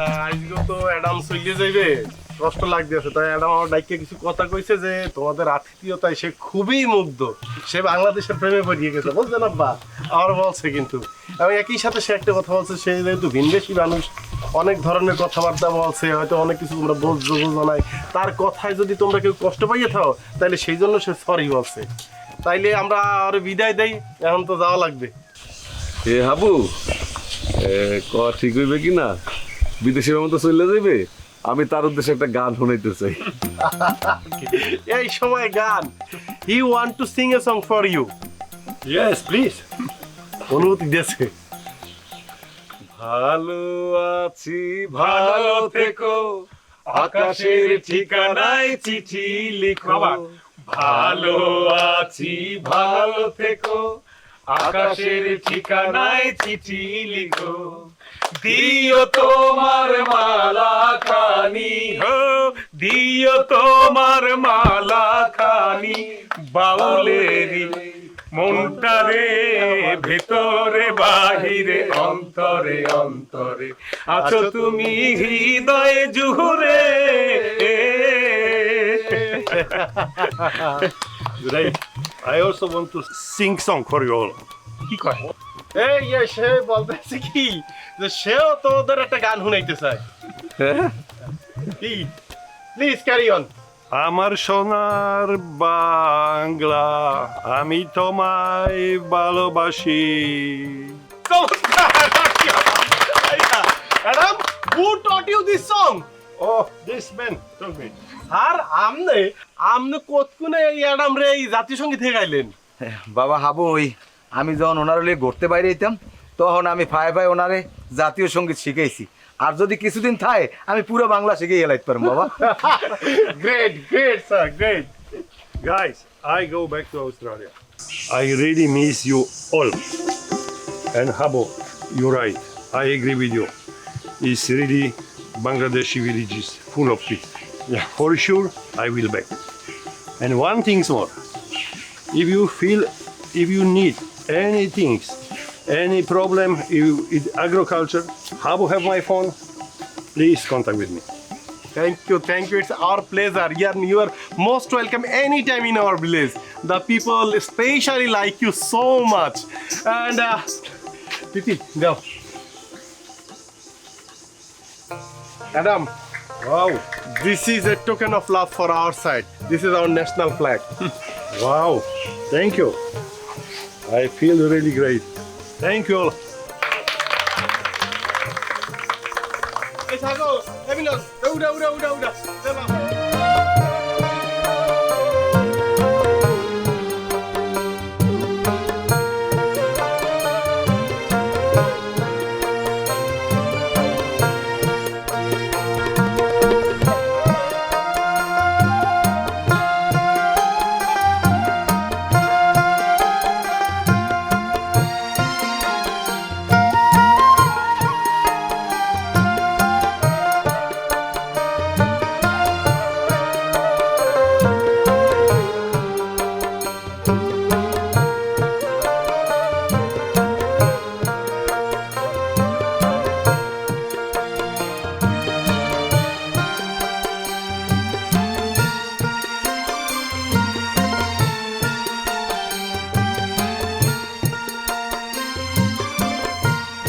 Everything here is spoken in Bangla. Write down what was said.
আজকে তো অ্যাডাম যাইবে। কষ্ট তাই অ্যাডাম আমার ডাইকে কিছু কথা কইছে যে, তোমাদের সে খুবই মুগ্ধ। সে বাংলাদেশের প্রেমে পড়িয়ে গেছে বলছে কিন্তু। এবং একই সাথে সে একটা কথা বলছে, সে যেহেতু মানুষ, অনেক ধরনের কথাবার্তা বলছে, হয়তো অনেক কিছু তোমরা বুঝছ, বুঝো নাই। তার কথায় যদি তোমরা কেউ কষ্ট পাইয়ে থাও তাহলে সেই জন্য সে সরি বলছে। তাইলে আমরা আর বিদায় দেই, এখন তো যাওয়া লাগবে। এ হাবু ক ঠিক হইবে কি না বিদেশের মতো চলে যাবে আমি তার উদ্দেশ্যে একটা গান শোনাইতে চাই। এই সময় গান। He want to sing a song for you Yes, please অনুমতি দিয়েছে। ভালো আছি ভালো থেকো। আকাশের ঠিকানায় চিঠি লিখো। ভালো আছি ভালো থেকো। আকাশের ঠিকানায় চিঠি লিখো। দিও তোমার মালা খানি। হো দিও তোমার মালা খানি। বাউলেরি মনটারে ভেতরে বাহিরে অন্তরে অন্তরে। আছো তুমি হৃদয়ে জুহুরে. I also want to sing song for you all. কি কয়? এই ইয়ে সে বলতেছে কি যে সেও তোদের একটা গান শুনাইতে চায়। কি? প্লিজ ক্যারি অন আমার সোনার বাংলা আমি তোমায় ভালোবাসি। Madam who taught you this song man told me. আর আমনে আমনে কতকুনে এই অ্যাডাম রে এই জাতীয় সংগীত গাইলেন বাবা হাবু ওই আমি যখন ওনার ওনারলে ঘুরতে বাইরে যেতাম তখন আমি ভাই ভাই ওনারে জাতীয় সংগীত শিখেছি আর যদি কিছুদিন থাকে, আমি পুরো বাংলা শিখে গেলাইতে পারব, বাবা। Great great sir great guys I go back to Australia I really miss you all and have you right I agree with you is really Bangladeshi village is full of peace for sure I will back and one things more if you feel if you need any things, any problem you, with agriculture, Habo have my phone. Please contact with me. Thank you, thank you. It's our pleasure. You are, you are most welcome anytime in our village. The people especially like you so much. And uh, Titi, go. Adam, Wow. this is a token of love for our side. This is our national flag. Wow, thank you. I feel really great. Thank you all. Hey, Sago, let me know. Uda, uda, uda, uda.